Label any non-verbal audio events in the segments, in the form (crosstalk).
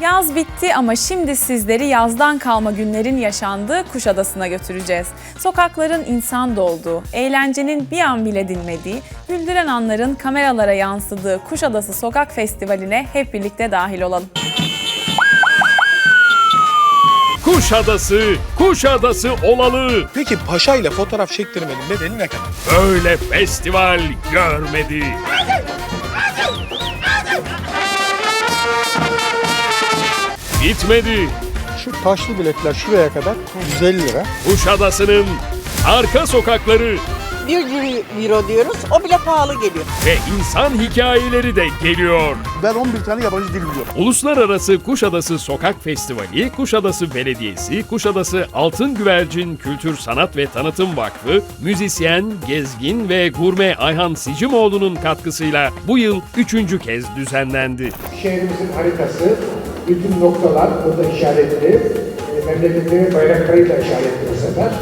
Yaz bitti ama şimdi sizleri yazdan kalma günlerin yaşandığı Kuşadası'na götüreceğiz. Sokakların insan dolduğu, eğlencenin bir an bile dinmediği, güldüren anların kameralara yansıdığı Kuşadası Sokak Festivali'ne hep birlikte dahil olalım. Kuşadası, Kuşadası olalı. Peki Paşa ile fotoğraf çektirmenin bedeli ne kadar? Böyle festival görmedi. Bitmedi. Şu taşlı biletler şuraya kadar 150 lira. Kuşadası'nın arka sokakları 1 euro diyoruz. O bile pahalı geliyor. ve insan hikayeleri de geliyor. Ben 11 tane yabancı dil biliyorum. Uluslararası Kuşadası Sokak Festivali, Kuşadası Belediyesi, Kuşadası Altın Güvercin Kültür Sanat ve Tanıtım Vakfı, müzisyen, gezgin ve gurme Ayhan Sicimoğlu'nun katkısıyla bu yıl üçüncü kez düzenlendi. Şehrimizin haritası, bütün noktalar burada işaretli. E, memleketlerin bayraklarıyla işaretli bu sefer.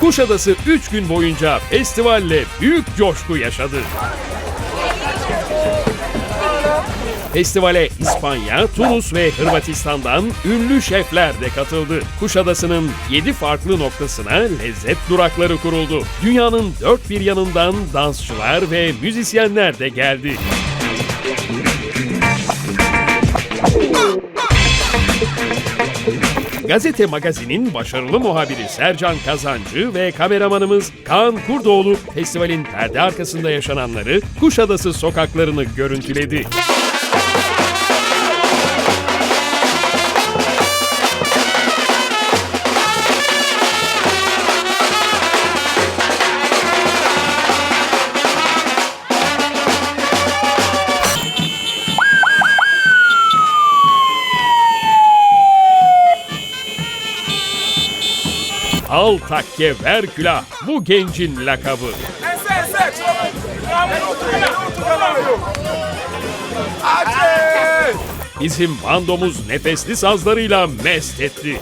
Kuşadası 3 gün boyunca festivalle büyük coşku yaşadı. Festivale İspanya, Tunus ve Hırvatistan'dan ünlü şefler de katıldı. Kuşadası'nın 7 farklı noktasına lezzet durakları kuruldu. Dünyanın dört bir yanından dansçılar ve müzisyenler de geldi. Gazete Magazin'in başarılı muhabiri Sercan Kazancı ve kameramanımız Kaan Kurdoğlu festivalin perde arkasında yaşananları Kuşadası sokaklarını görüntüledi. Al takke ver külah bu gencin lakabı. Bizim bandomuz nefesli sazlarıyla mest etti.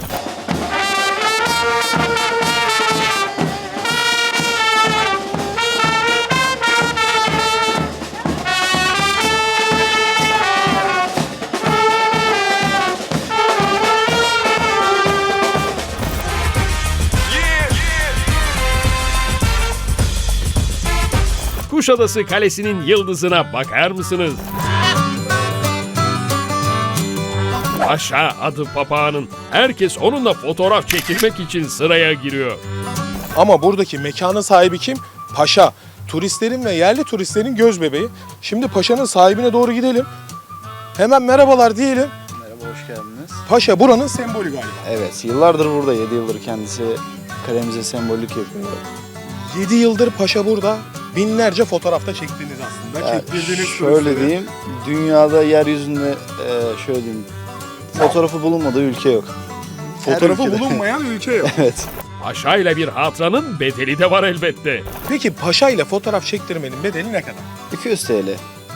Kuşadası Kalesi'nin yıldızına bakar mısınız? Paşa adı papağanın. Herkes onunla fotoğraf çekilmek için sıraya giriyor. Ama buradaki mekanın sahibi kim? Paşa. Turistlerin ve yerli turistlerin göz bebeği. Şimdi Paşa'nın sahibine doğru gidelim. Hemen merhabalar diyelim. Merhaba, hoş geldiniz. Paşa buranın sembolü galiba. Evet, yıllardır burada, 7 yıldır kendisi kalemize sembollük yapıyor. 7 yıldır Paşa burada. Binlerce fotoğrafta çektiniz aslında. Ya, Çektirdiğiniz şöyle turistleri. diyeyim, dünyada yeryüzünde e, şöyle diyeyim, fotoğrafı bulunmadığı ülke yok. Her Fotoğrafı ülkede. bulunmayan ülke yok. (laughs) evet. Paşa ile bir hatıranın bedeli de var elbette. Peki Paşa ile fotoğraf çektirmenin bedeli ne kadar? 200 TL.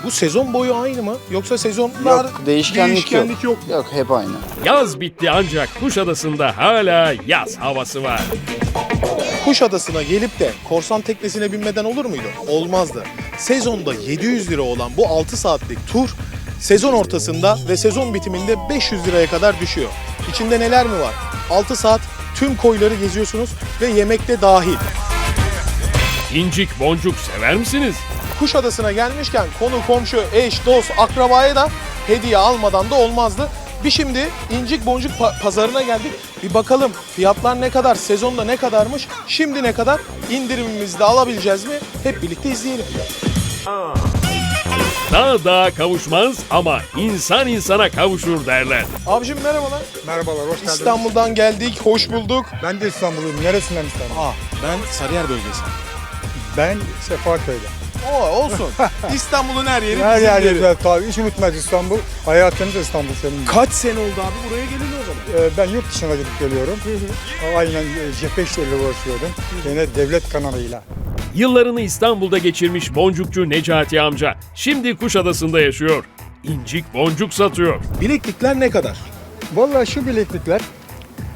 Bu sezon boyu aynı mı? Yoksa sezonlar Yok, değişkenlik, değişkenlik yok. yok. Yok, hep aynı. Yaz bitti ancak Kuşadası'nda hala yaz havası var. Kuşadası'na gelip de korsan teknesine binmeden olur muydu? Olmazdı. Sezonda 700 lira olan bu 6 saatlik tur sezon ortasında ve sezon bitiminde 500 liraya kadar düşüyor. İçinde neler mi var? 6 saat tüm koyları geziyorsunuz ve yemekte dahil. İncik boncuk sever misiniz? Kuşadası'na gelmişken konu komşu, eş, dost, akrabaya da hediye almadan da olmazdı. Bir şimdi incik boncuk pa- pazarına geldik. Bir bakalım fiyatlar ne kadar, sezonda ne kadarmış, şimdi ne kadar, indirimimizi de alabileceğiz mi? Hep birlikte izleyelim. Dağ dağa kavuşmaz ama insan insana kavuşur derler. Abicim merhabalar. Merhabalar, hoş geldiniz. İstanbul'dan geldik, hoş bulduk. Ben de İstanbulluyum. Neresinden İstanbul? Aa, ben Sarıyer bölgesi. Ben Sefaköy'den. Oo, olsun. (laughs) İstanbul'un her yeri Her bizim yer yeri. güzel tabii. Hiç unutmaz İstanbul. Hayatınız İstanbul senin. Kaç sene oldu abi buraya geleli o zaman? Ee, ben yurt dışına gidip geliyorum. Aynen e, cephe işleriyle uğraşıyordum. Yine devlet kanalıyla. Yıllarını İstanbul'da geçirmiş boncukçu Necati amca şimdi Kuşadası'nda yaşıyor. İncik boncuk satıyor. Bileklikler ne kadar? Vallahi şu bileklikler,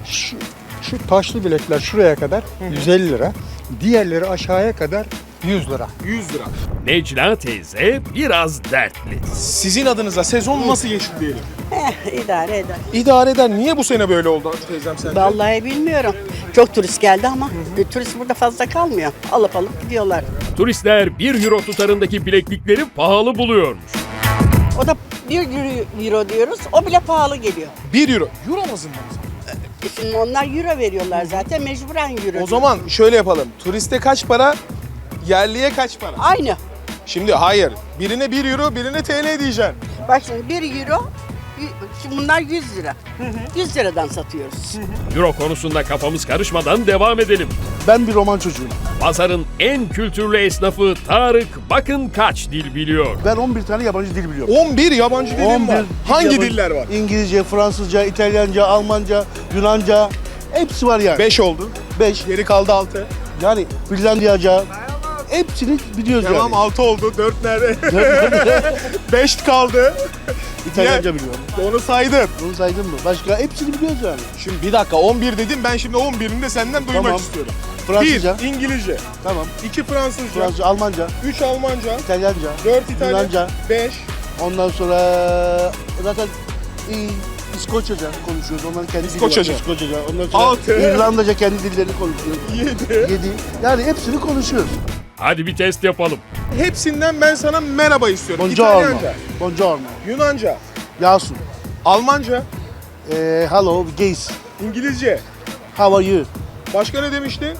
şu, şu taşlı bilekler şuraya kadar 150 lira. Diğerleri aşağıya kadar 100 lira. 100 lira. Necla teyze biraz dertli. Sizin adınıza sezon nasıl geçti diyelim? Eh, idare eder. İdare eder. Niye bu sene böyle oldu teyzem sence? Vallahi bilmiyorum. Çok turist geldi ama e, turist burada fazla kalmıyor. Alıp alıp gidiyorlar. Turistler 1 euro tutarındaki bileklikleri pahalı buluyormuş. O da 1 euro diyoruz. O bile pahalı geliyor. 1 euro. Euro bazında mı? E Şimdi onlar euro veriyorlar zaten. Mecburen euro. O zaman şöyle yapalım. Turiste kaç para? Yerliye kaç para? Aynı. Şimdi hayır. Birine 1 euro, birine TL diyeceksin. Bak şimdi 1 euro, y- şimdi bunlar 100 lira. 100 liradan satıyoruz. Euro konusunda kafamız karışmadan devam edelim. Ben bir roman çocuğuyum. Pazarın en kültürlü esnafı Tarık bakın kaç dil biliyor. Ben 11 tane yabancı dil biliyorum. 11 yabancı dilim 11 var. Hangi yabancı- diller var? İngilizce, Fransızca, İtalyanca, Almanca, Yunanca hepsi var yani. 5 oldu. 5. Geri kaldı 6. Yani Finlandiyaca hepsini biliyoruz Tamam yani. 6 oldu. 4 nerede? 5 (laughs) kaldı. İtalyanca biliyorum. Onu saydım. Bunu saydın mı? Başka hepsini biliyoruz yani. Şimdi bir dakika 11 dedim. Ben şimdi 11'ini de senden duymak Tamam. istiyorum. Fransızca. 1 İngilizce, Tamam. 2 Fransızca, Fransızca, Almanca, 3 Almanca, İtalyanca, 4 İtalyan, Yunanca. 5 Ondan sonra zaten e, İskoçyaca konuşuyoruz. Onların kendi dili İskoçyaca. var. İskoçyaca. Ondan sonra Altı. İrlandaca kendi dillerini konuşuyoruz. 7. 7. Yani hepsini konuşuyoruz. Hadi bir test yapalım. Hepsinden ben sana merhaba istiyorum. Buongiorno. İtalyanca, Buongiorno. Yunanca, Yasun. Almanca, Ee, hello, gays. İngilizce. How are you? Başka ne demiştin?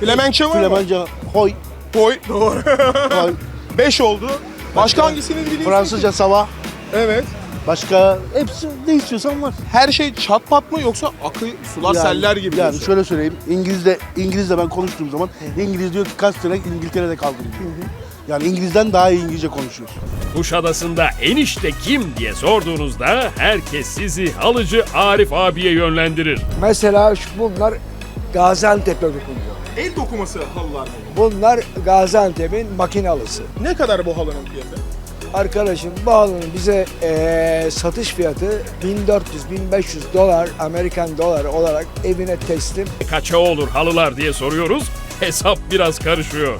Flemenkçe var mı? Flemenca, hoy. Boy. Doğru. hoy. (laughs) 5 oldu. Başka hangisini biliyorsun? Fransızca sava. Evet. Başka hepsi ne istiyorsan var. Her şey çat pat mı yoksa akı sular Yani- seller gibi Yani diyorsun? şöyle söyleyeyim. İngiliz'de İngiliz'de ben konuştuğum zaman İngiliz diyor ki kaç sene İngiltere'de kaldım diyor. Yani İngiliz'den daha iyi İngilizce konuşuyoruz. Kuşadası'nda enişte kim diye sorduğunuzda herkes sizi halıcı Arif abiye yönlendirir. Mesela şu- bunlar Gaziantep'te dokunuyor. El dokuması halılar mı? Bunlar Gaziantep'in makinalısı. Ne kadar bu halının fiyatı? Arkadaşım bu halının bize eee, satış fiyatı 1400-1500 dolar Amerikan doları olarak evine teslim. Kaça olur halılar diye soruyoruz. Hesap biraz karışıyor.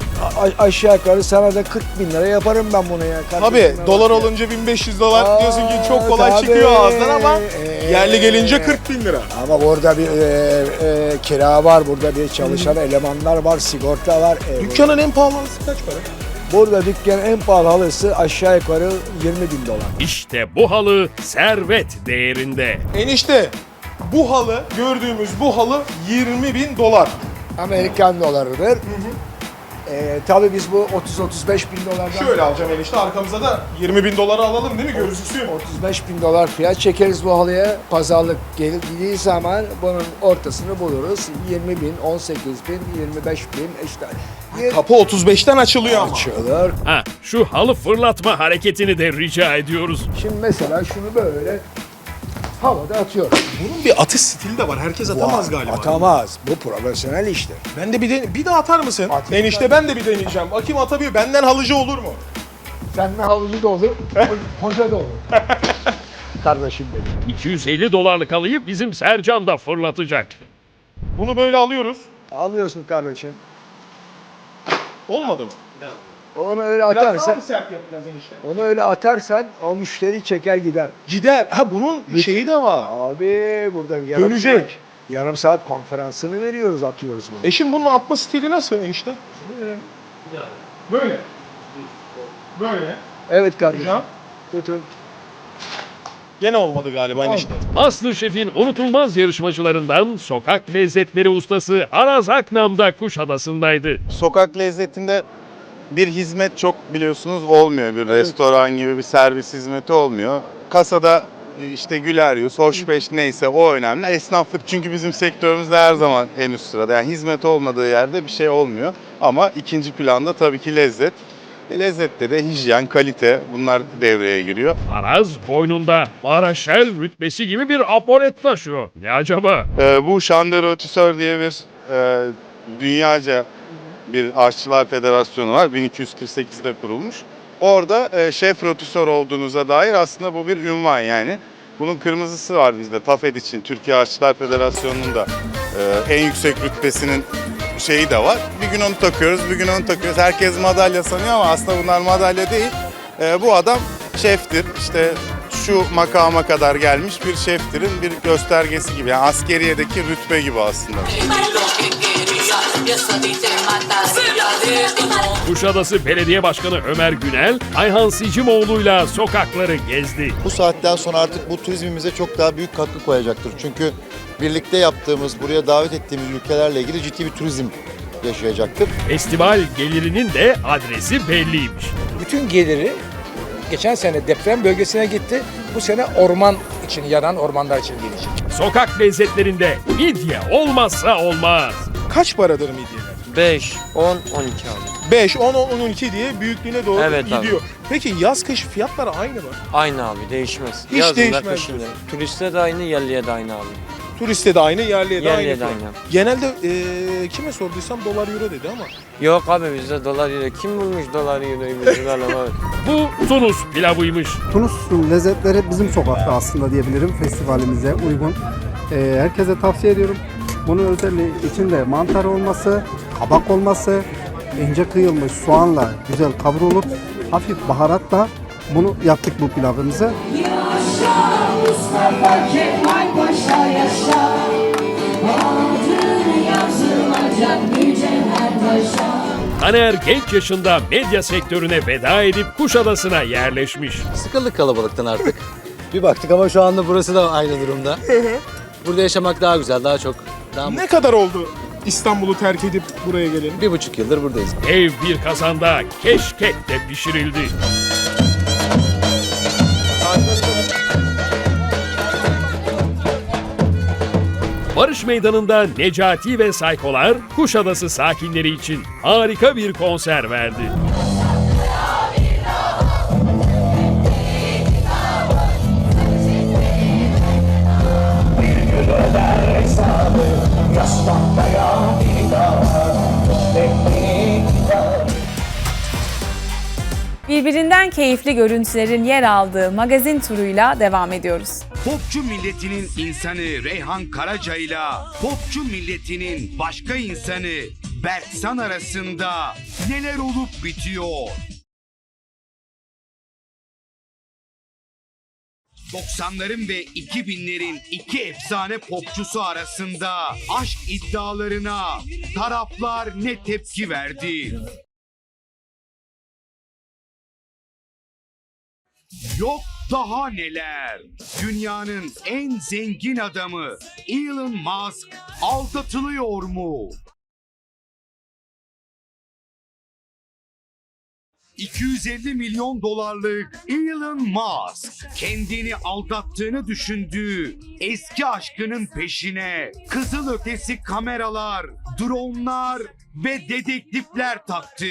A- aşağı yukarı sana da 40 bin lira yaparım ben bunu ya. Tabii Kardeşim ya dolar ya. olunca 1500 dolar Aa, diyorsun ki çok kolay tabii. çıkıyor ağızdan ama Ee, yerli gelince 40 bin lira. Ama burada bir eee, eee, kira var, burada bir çalışan elemanlar var, sigorta var. Eee, Dükkanın en pahalı halısı kaç para? Burada dükkanın en pahalı halısı aşağı yukarı 20 bin dolar. İşte bu halı servet değerinde. Enişte bu halı gördüğümüz bu halı 20 bin dolar. Amerikan dolarıdır. Ee, tabii biz bu 30-35 bin dolardan Şöyle alacağım enişte arkamıza da 20 bin dolara alalım değil mi gözüksün? 35 bin dolar fiyat çekeriz bu halıya. Pazarlık geldiği zaman bunun ortasını buluruz. 20 bin, 18 bin, 25 bin işte. Kapı 35'ten açılıyor ama. açılır. Ha, şu halı fırlatma hareketini de rica ediyoruz. Şimdi mesela şunu böyle havada atıyorum. Bunun bir atış stili de var. Herkes atamaz galiba. Atamaz. Bu profesyonel iştir. Ben de bir de, bir daha atar mısın? Atayım Enişte ben de bir deneyeceğim. Bakayım atabiliyor. Benden halıcı olur mu? Seninle halıcı da olur, (laughs) hoca da olur. Kardeşim benim. 250 dolarlık halıyı bizim Sercan da fırlatacak. Bunu böyle alıyoruz. Alıyorsun kardeşim. Olmadı mı? Onu öyle Biraz daha atarsan, mı sert enişte? onu öyle atarsan o müşteri çeker gider. Gider. Ha bunun şeyi de var. Abi burada yarım Dönecek. saat, yarım saat konferansını veriyoruz, atıyoruz bunu. Eşim bunun atma stili nasıl enişte? Böyle. Böyle. Evet kardeşim. Hocam. Tutun. Gene olmadı galiba enişte. Aslı Şef'in unutulmaz yarışmacılarından sokak lezzetleri ustası Araz Aknam da Kuşadası'ndaydı. sokak lezzetinde bir hizmet çok biliyorsunuz olmuyor. Bir restoran gibi bir servis hizmeti olmuyor. Kasada işte güler yüz, hoş beş neyse o önemli. Esnaflık çünkü bizim sektörümüzde her zaman en üst sırada. Yani hizmet olmadığı yerde bir şey olmuyor. Ama ikinci planda tabii ki lezzet. E, lezzette de hijyen, kalite bunlar devreye giriyor. Araz boynunda Maraşel rütbesi gibi bir apolet taşıyor. Ne acaba? Ee, bu Chandelier Tisseur diye bir e, dünyaca bir aşçılar federasyonu var. 1248'de kurulmuş. Orada e, şef rotüsör olduğunuza dair aslında bu bir ünvan yani. Bunun kırmızısı var bizde TAFED için. Türkiye Aşçılar Federasyonu'nun da e, en yüksek rütbesinin şeyi de var. Bir gün onu takıyoruz, bir gün onu takıyoruz. Herkes madalya sanıyor ama aslında bunlar madalya değil. E, bu adam şeftir. İşte şu makama kadar gelmiş bir şeftirin bir göstergesi gibi. Yani askeriyedeki rütbe gibi aslında. (laughs) Kuşadası Belediye Başkanı Ömer Günel, Ayhan Sicimoğlu'yla sokakları gezdi. Bu saatten sonra artık bu turizmimize çok daha büyük katkı koyacaktır. Çünkü birlikte yaptığımız, buraya davet ettiğimiz ülkelerle ilgili ciddi bir turizm yaşayacaktır. Festival gelirinin de adresi belliymiş. Bütün geliri geçen sene deprem bölgesine gitti. Bu sene orman için, yanan ormanlar için gelecek. Sokak lezzetlerinde midye olmazsa olmaz. Kaç paradır midyeler? 5, 10, 12 abi. 5, 10, 10, 12 diye büyüklüğüne doğru Evet abi. gidiyor. Peki yaz kış fiyatlar aynı mı? Aynı abi değişmez. Hiç Yazında, değişmez kışında. Turiste de aynı, yerliye de aynı abi. Turiste de aynı, yerliye de Yerliye aynı. de fiyat. aynı. Genelde eee, kime sorduysam dolar euro dedi ama. Yok abi bizde dolar euro. Kim bulmuş dolar euroyu abi? (laughs) Bu Tunus pilavıymış. Tunus lezzetleri bizim sokakta aslında diyebilirim festivalimize uygun. Ee, herkese tavsiye ediyorum. Bunun özelliği içinde mantar olması, kabak olması, ince kıyılmış soğanla güzel kavrulup hafif baharatla bunu yaptık bu pilavımızı. Taner genç yaşında medya sektörüne veda edip Kuşadası'na yerleşmiş. Sıkıldık kalabalıktan artık. bir baktık ama şu anda burası da aynı durumda. Burada yaşamak daha güzel, daha çok. Daha Ne kadar oldu İstanbul'u terk edip buraya gelelim? Bir buçuk yıldır buradayız. Ev bir kazanda keşkek de pişirildi. Barış Meydanı'nda Necati ve Saykolar Kuşadası sakinleri için harika bir konser verdi. Birbirinden keyifli görüntülerin yer aldığı magazin turuyla devam ediyoruz. Popçu milletinin insanı Reyhan Karaca ile popçu milletinin başka insanı Berksan arasında neler olup bitiyor? 90'ların ve 2000'lerin iki efsane popçusu arasında aşk iddialarına taraflar ne tepki verdi? Yok daha neler. Dünyanın en zengin adamı Elon Musk aldatılıyor mu? 250 milyon dolarlık Elon Musk kendini aldattığını düşündüğü eski aşkının peşine kızıl ötesi kameralar, dronlar ve dedektifler taktı.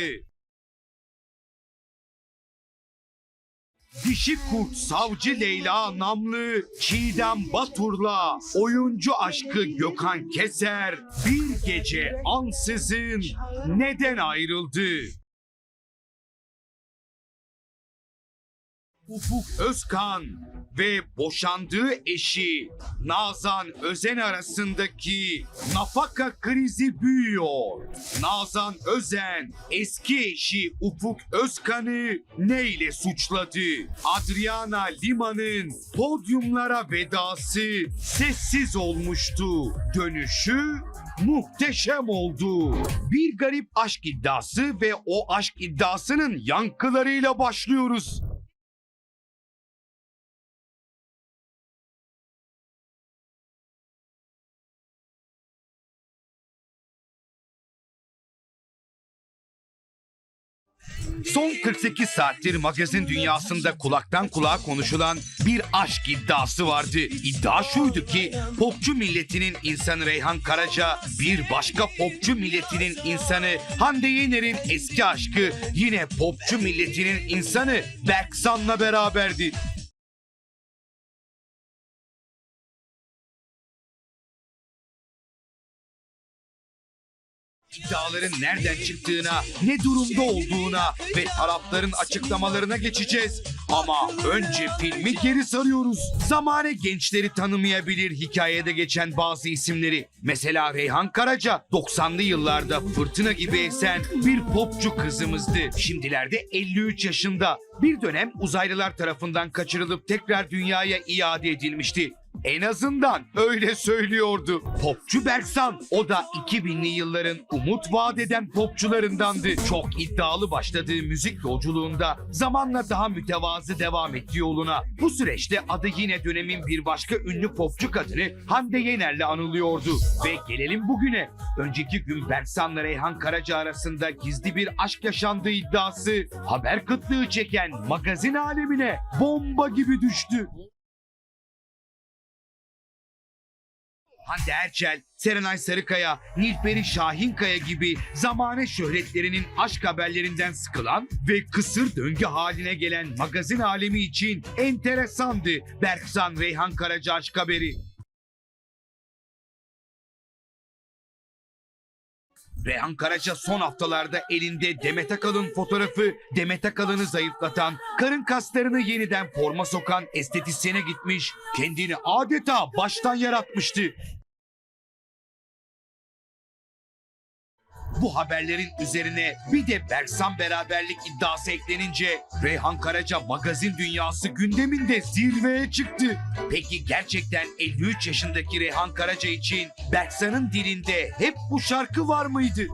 Dişi Kurt Savcı Leyla namlı Çiğdem Batur'la oyuncu aşkı Gökhan Keser bir gece ansızın neden ayrıldı? Ufuk Özkan ve boşandığı eşi Nazan Özen arasındaki nafaka krizi büyüyor. Nazan Özen eski eşi Ufuk Özkan'ı neyle suçladı? Adriana Lima'nın podyumlara vedası sessiz olmuştu. Dönüşü muhteşem oldu. Bir garip aşk iddiası ve o aşk iddiasının yankılarıyla başlıyoruz. Son 48 saattir magazin dünyasında kulaktan kulağa konuşulan bir aşk iddiası vardı. İddia şuydu ki popçu milletinin insanı Reyhan Karaca bir başka popçu milletinin insanı Hande Yener'in eski aşkı yine popçu milletinin insanı Berksan'la beraberdi. İddiaların nereden çıktığına, ne durumda olduğuna ve tarafların açıklamalarına geçeceğiz. Ama önce filmi geri sarıyoruz. Zamane gençleri tanımayabilir hikayede geçen bazı isimleri. Mesela Reyhan Karaca 90'lı yıllarda fırtına gibi esen bir popçu kızımızdı. Şimdilerde 53 yaşında. Bir dönem uzaylılar tarafından kaçırılıp tekrar dünyaya iade edilmişti. En azından öyle söylüyordu. Popçu Berksan o da 2000'li yılların umut vaat eden popçularındandı. Çok iddialı başladığı müzik yolculuğunda zamanla daha mütevazı devam etti yoluna. Bu süreçte adı yine dönemin bir başka ünlü popçu kadını Hande Yener'le anılıyordu. Ve gelelim bugüne. Önceki gün Berksan'la Reyhan Karaca arasında gizli bir aşk yaşandığı iddiası haber kıtlığı çeken magazin alemine bomba gibi düştü. Hande Erçel, Serenay Sarıkaya, Nilperi Şahinkaya gibi zamane şöhretlerinin aşk haberlerinden sıkılan ve kısır döngü haline gelen magazin alemi için enteresandı Berksan Reyhan Karaca aşk haberi. Reyhan Karaca son haftalarda elinde Demet Akalın fotoğrafı Demet Akalın'ı zayıflatan, karın kaslarını yeniden forma sokan estetisyene gitmiş, kendini adeta baştan yaratmıştı. Bu haberlerin üzerine bir de Berksan beraberlik iddiası eklenince Reyhan Karaca magazin dünyası gündeminde zirveye çıktı. Peki gerçekten 53 yaşındaki Reyhan Karaca için Berksan'ın dilinde hep bu şarkı var mıydı?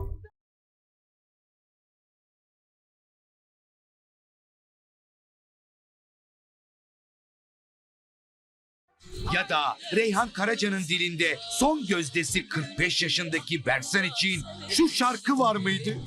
Ya da Reyhan Karaca'nın dilinde son gözdesi 45 yaşındaki Berksan için şu şarkı var mıydı?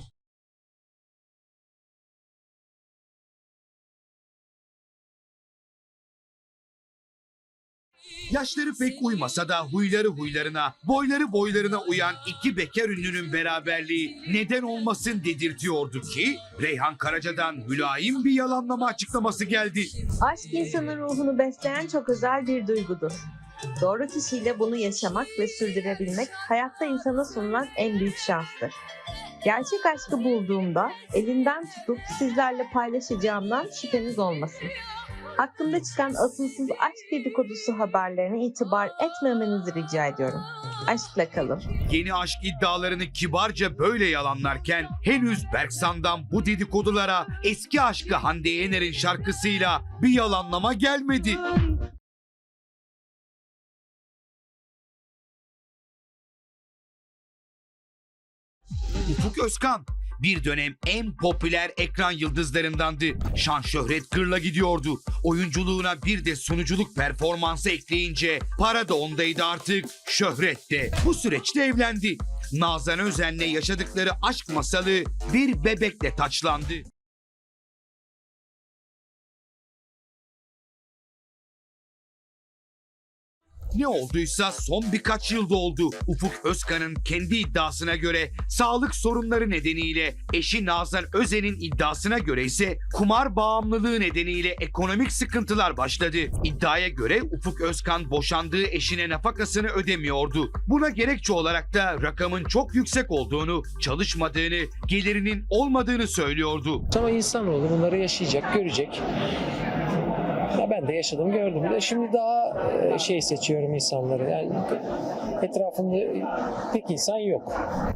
Yaşları pek uymasa da huyları huylarına, boyları boylarına uyan iki bekar ünlünün beraberliği neden olmasın dedirtiyordu ki Reyhan Karaca'dan mülayim bir yalanlama açıklaması geldi. Aşk insanın ruhunu besleyen çok özel bir duygudur. Doğru kişiyle bunu yaşamak ve sürdürebilmek hayatta insana sunulan en büyük şanstır. Gerçek aşkı bulduğumda elinden tutup sizlerle paylaşacağımdan şüpheniz olmasın. Hakkında çıkan asılsız aşk dedikodusu haberlerine itibar etmemenizi rica ediyorum. Aşkla kalın. Yeni aşk iddialarını kibarca böyle yalanlarken henüz Berksan'dan bu dedikodulara eski aşkı Hande Yener'in şarkısıyla bir yalanlama gelmedi. Ufuk Özkan bir dönem en popüler ekran yıldızlarındandı. Şan şöhret gırla gidiyordu. Oyunculuğuna bir de sunuculuk performansı ekleyince para da ondaydı artık, şöhret de. Bu süreçte evlendi. Nazan Özen'le yaşadıkları aşk masalı bir bebekle taçlandı. Ne olduysa son birkaç yılda oldu. Ufuk Özkan'ın kendi iddiasına göre sağlık sorunları nedeniyle eşi Nazan Özen'in iddiasına göre ise kumar bağımlılığı nedeniyle ekonomik sıkıntılar başladı. İddiaya göre Ufuk Özkan boşandığı eşine nafakasını ödemiyordu. Buna gerekçe olarak da rakamın çok yüksek olduğunu, çalışmadığını, gelirinin olmadığını söylüyordu. Ama insanoğlu bunları yaşayacak, görecek. Ya ben de yaşadım, gördüm. De şimdi daha e, şey seçiyorum insanları. Yani etrafımda pek insan yok.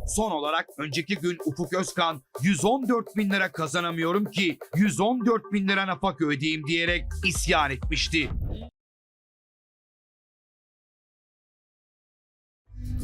Son olarak önceki gün Ufuk Özkan 114 bin lira kazanamıyorum ki 114 bin lira nafaka ödeyeyim diyerek isyan etmişti.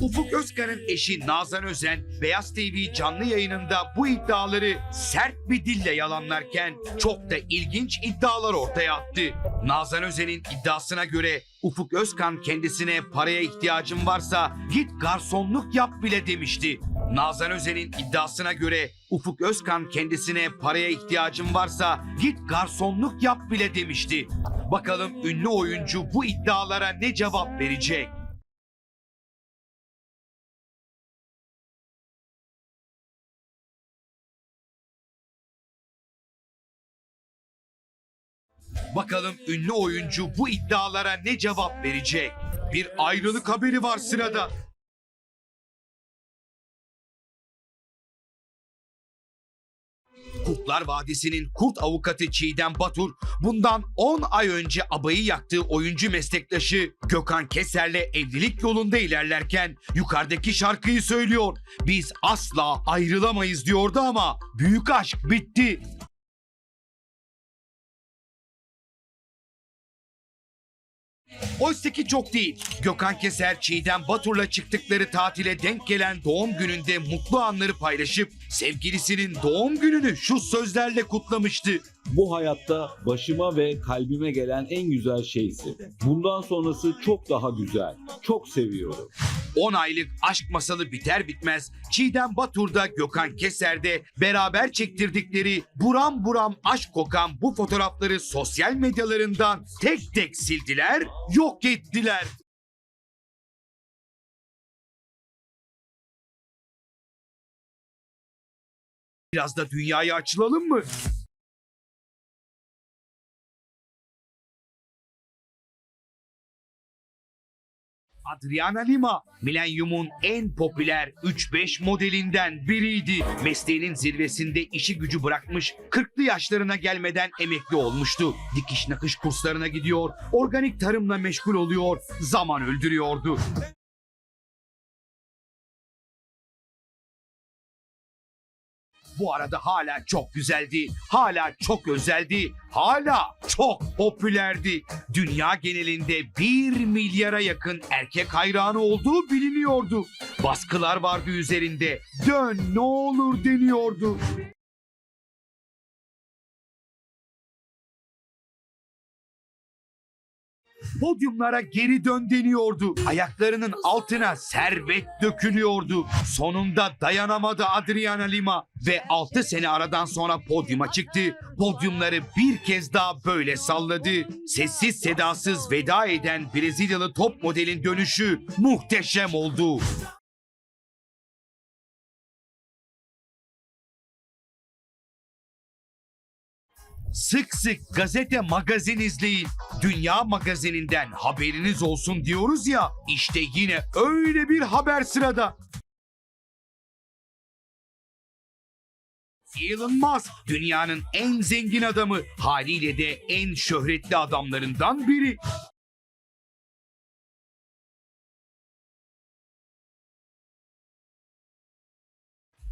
Ufuk Özkan'ın eşi Nazan Özen Beyaz TV canlı yayınında bu iddiaları sert bir dille yalanlarken çok da ilginç iddialar ortaya attı. Nazan Özen'in iddiasına göre Ufuk Özkan kendisine paraya ihtiyacın varsa git garsonluk yap bile demişti. Nazan Özen'in iddiasına göre Ufuk Özkan kendisine paraya ihtiyacın varsa git garsonluk yap bile demişti. Bakalım ünlü oyuncu bu iddialara ne cevap verecek? Bakalım ünlü oyuncu bu iddialara ne cevap verecek? Bir ayrılık haberi var sırada. Kurtlar Vadisi'nin kurt avukatı Çiğdem Batur, bundan 10 ay önce abayı yaktığı oyuncu meslektaşı Gökhan Keser'le evlilik yolunda ilerlerken yukarıdaki şarkıyı söylüyor. Biz asla ayrılamayız diyordu ama büyük aşk bitti. Oysa ki çok değil. Gökhan Keser, Çiğdem Batur'la çıktıkları tatile denk gelen doğum gününde mutlu anları paylaşıp sevgilisinin doğum gününü şu sözlerle kutlamıştı. Bu hayatta başıma ve kalbime gelen en güzel şeysi. Bundan sonrası çok daha güzel. Çok seviyorum. 10 aylık aşk masalı biter bitmez Çiğdem Batur'da Gökhan Keser'de beraber çektirdikleri buram buram aşk kokan bu fotoğrafları sosyal medyalarından tek tek sildiler, yok ettiler. Biraz da dünyaya açılalım mı? Adriana Lima, Millennium'un en popüler 3-5 modelinden biriydi. Mesleğinin zirvesinde işi gücü bırakmış, 40'lı yaşlarına gelmeden emekli olmuştu. Dikiş nakış kurslarına gidiyor, organik tarımla meşgul oluyor, zaman öldürüyordu. Bu arada hala çok güzeldi, hala çok özeldi, hala çok popülerdi. Dünya genelinde 1 milyara yakın erkek hayranı olduğu biliniyordu. Baskılar vardı üzerinde. Dön ne olur deniyordu. Podyumlara geri dön deniyordu. Ayaklarının altına servet dökülüyordu. Sonunda dayanamadı Adriana Lima ve 6 sene aradan sonra podyuma çıktı. Podyumları bir kez daha böyle salladı. Sessiz sedasız veda eden Brezilyalı top modelin dönüşü muhteşem oldu. Sık sık gazete magazin izleyin. Dünya magazininden haberiniz olsun diyoruz ya. İşte yine öyle bir haber sırada. Elon Musk dünyanın en zengin adamı, haliyle de en şöhretli adamlarından biri.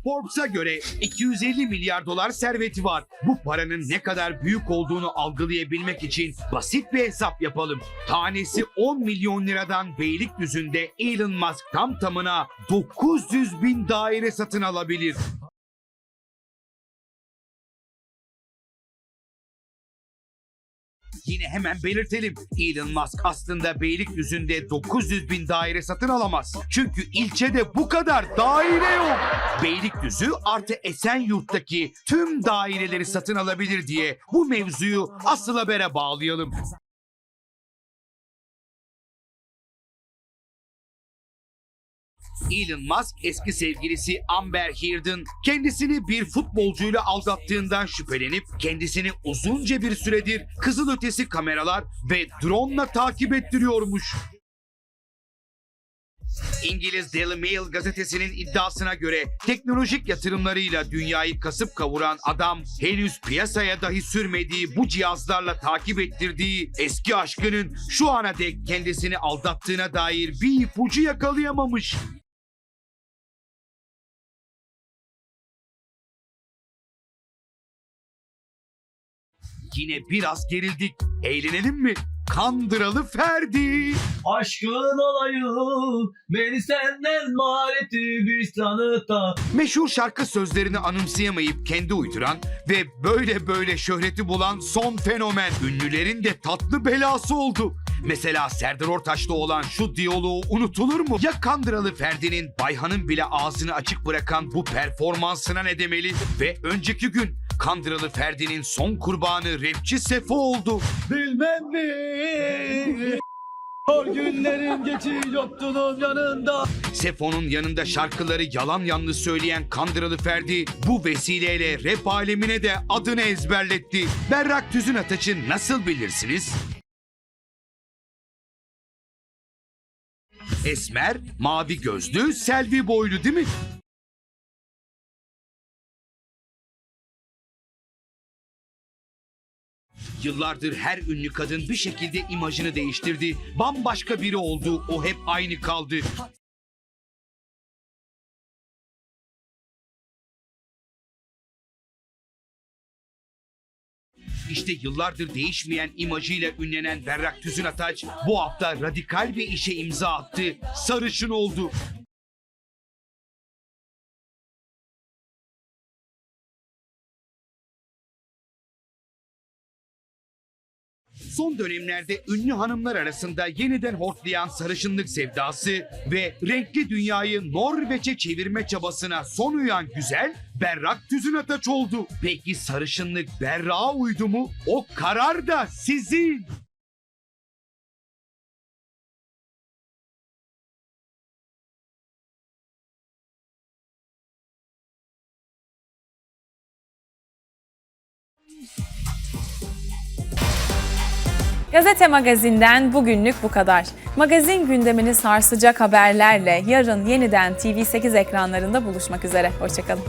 Forbes'a göre 250 milyar dolar serveti var. Bu paranın ne kadar büyük olduğunu algılayabilmek için basit bir hesap yapalım. Tanesi 10 milyon liradan Beylikdüzü'nde Elon Musk tam tamına 900 bin daire satın alabilir. Yine hemen belirtelim. Elon Musk aslında Beylikdüzü'nde 900 bin daire satın alamaz. Çünkü ilçede bu kadar daire yok. Beylikdüzü artı Esenyurt'taki tüm daireleri satın alabilir diye bu mevzuyu asıl habere bağlayalım. Elon Musk eski sevgilisi Amber Heard'ın kendisini bir futbolcuyla aldattığından şüphelenip kendisini uzunca bir süredir kızılötesi kameralar ve drone'la takip ettiriyormuş. İngiliz Daily Mail gazetesinin iddiasına göre teknolojik yatırımlarıyla dünyayı kasıp kavuran adam henüz piyasaya dahi sürmediği bu cihazlarla takip ettirdiği eski aşkının şu ana dek kendisini aldattığına dair bir ipucu yakalayamamış. Yine biraz gerildik. Eğlenelim mi? Kandıralı Ferdi. Aşkın olayım beni senden mal etti bir tanıta. Meşhur şarkı sözlerini anımsayamayıp kendi uyduran ve böyle böyle şöhreti bulan son fenomen ünlülerin de tatlı belası oldu. Mesela Serdar Ortaç'ta olan şu diyaloğu unutulur mu? Ya Kandıralı Ferdi'nin Bayhan'ın bile ağzını açık bırakan bu performansına ne demeli? Ve önceki gün Kandıralı Ferdi'nin son kurbanı rapçi Sefo oldu. Bilmem mi? Zor günlerim geçiyor yoktunuz yanında. Sefo'nun yanında şarkıları yalan yanlış söyleyen Kandıralı Ferdi bu vesileyle rap alemine de adını ezberletti. Berrak Tüzün Ataç'ı nasıl bilirsiniz? Esmer, mavi gözlü, selvi boylu değil mi? Yıllardır her ünlü kadın bir şekilde imajını değiştirdi. Bambaşka biri oldu. O hep aynı kaldı. İşte yıllardır değişmeyen imajıyla ünlenen Berrak Tüzün Ataç bu hafta radikal bir işe imza attı. Sarışın oldu. Son dönemlerde ünlü hanımlar arasında yeniden hortlayan sarışınlık sevdası ve renkli dünyayı Norveç'e çevirme çabasına son uyan güzel Berrak Tüzün Ataç oldu. Peki sarışınlık Berrak'a uydu mu? O karar da sizin. Gazete Magazin'den bugünlük bu kadar. Magazin gündemini sarsacak haberlerle yarın yeniden TV8 ekranlarında buluşmak üzere. Hoşçakalın.